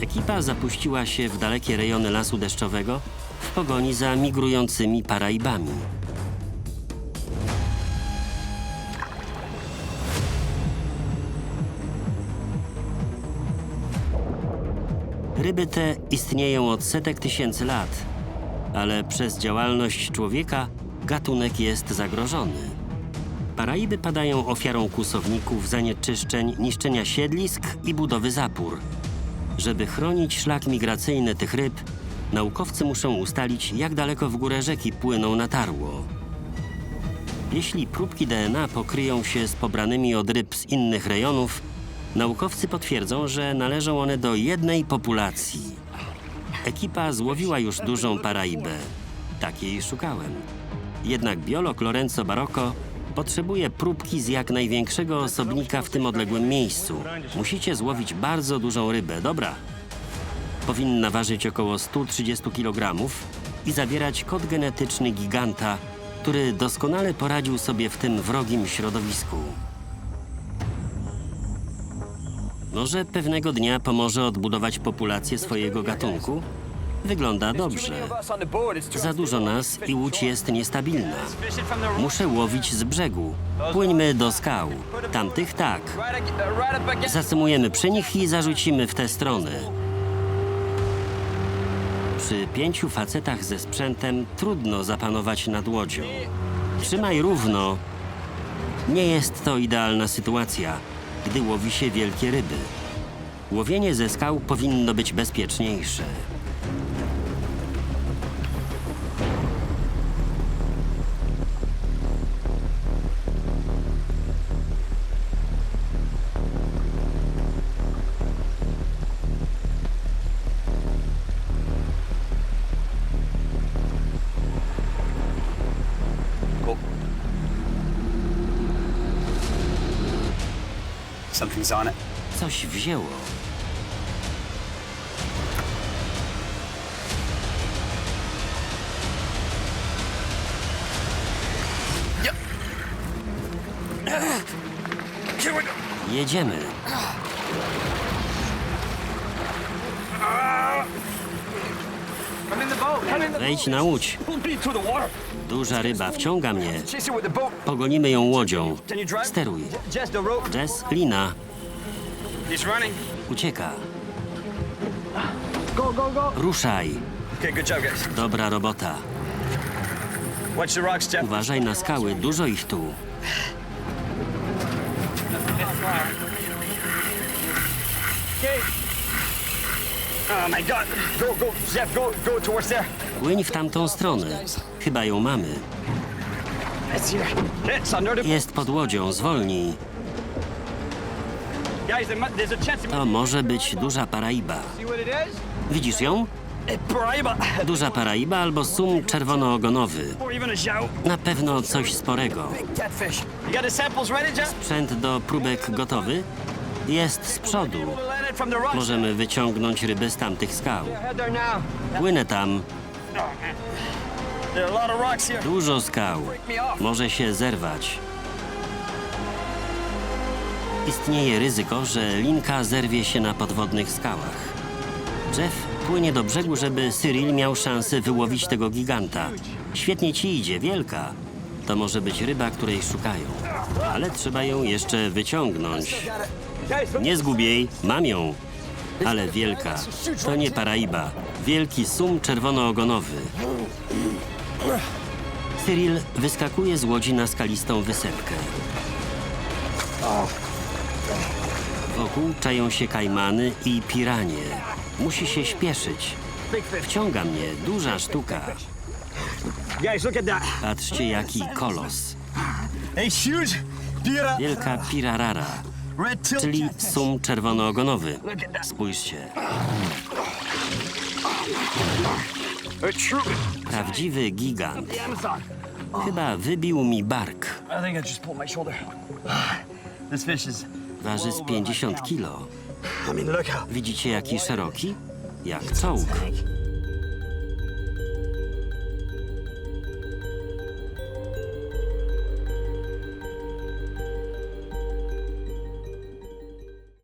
Ekipa zapuściła się w dalekie rejony lasu deszczowego w pogoni za migrującymi paraibami. Ryby te istnieją od setek tysięcy lat, ale przez działalność człowieka gatunek jest zagrożony. Paraiby padają ofiarą kłusowników, zanieczyszczeń, niszczenia siedlisk i budowy zapór. Żeby chronić szlak migracyjny tych ryb, naukowcy muszą ustalić, jak daleko w górę rzeki płyną na tarło. Jeśli próbki DNA pokryją się z pobranymi od ryb z innych rejonów, naukowcy potwierdzą, że należą one do jednej populacji. Ekipa złowiła już dużą paraibę. Takiej szukałem. Jednak biolog Lorenzo Barocco potrzebuje próbki z jak największego osobnika w tym odległym miejscu. Musicie złowić bardzo dużą rybę, dobra? Powinna ważyć około 130 kg i zawierać kod genetyczny giganta, który doskonale poradził sobie w tym wrogim środowisku. Może pewnego dnia pomoże odbudować populację swojego gatunku? Wygląda dobrze. Za dużo nas i łódź jest niestabilna. Muszę łowić z brzegu. Płyńmy do skał. Tamtych tak. Zasymujemy przy nich i zarzucimy w tę stronę. Przy pięciu facetach ze sprzętem trudno zapanować nad łodzią. Trzymaj równo. Nie jest to idealna sytuacja, gdy łowi się wielkie ryby. Łowienie ze skał powinno być bezpieczniejsze. Something's on it. Coś wzięło. Here we go. Jedziemy. Wejdź na łódź. Duża ryba wciąga mnie. Pogonimy ją łodzią. Steruj. Jess, lina. Ucieka. Ruszaj. Dobra robota. Uważaj na skały. Dużo ich tu. Okay. Oh my God. Go, go, Jeff. Go, go towards there. Płyń w tamtą stronę. Chyba ją mamy. Jest pod łodzią. Zwolnij. To może być duża paraiba. Widzisz ją? Paraiba. Duża paraiba albo sum czerwonoogonowy. Na pewno coś sporego. Sprzęt do próbek gotowy? Jest z przodu. Możemy wyciągnąć ryby z tamtych skał. Płynę tam. Dużo skał. Może się zerwać. Istnieje ryzyko, że linka zerwie się na podwodnych skałach. Jeff płynie do brzegu, żeby Cyril miał szansę wyłowić tego giganta. Świetnie ci idzie, wielka. To może być ryba, której szukają. Ale trzeba ją jeszcze wyciągnąć. Nie zgub jej, mam ją. Ale wielka. To nie paraiba. Wielki sum czerwonoogonowy. Cyril wyskakuje z łodzi na skalistą wysepkę. Wokół czają się kajmany i piranie. Musi się śpieszyć. Wciąga mnie duża sztuka. Patrzcie, jaki kolos. Wielka pirarara, czyli sum czerwonoogonowy. Spójrzcie. Prawdziwy gigant. Chyba wybił mi bark. Waży z 50 kilo. Widzicie, jaki szeroki? Jak czołg.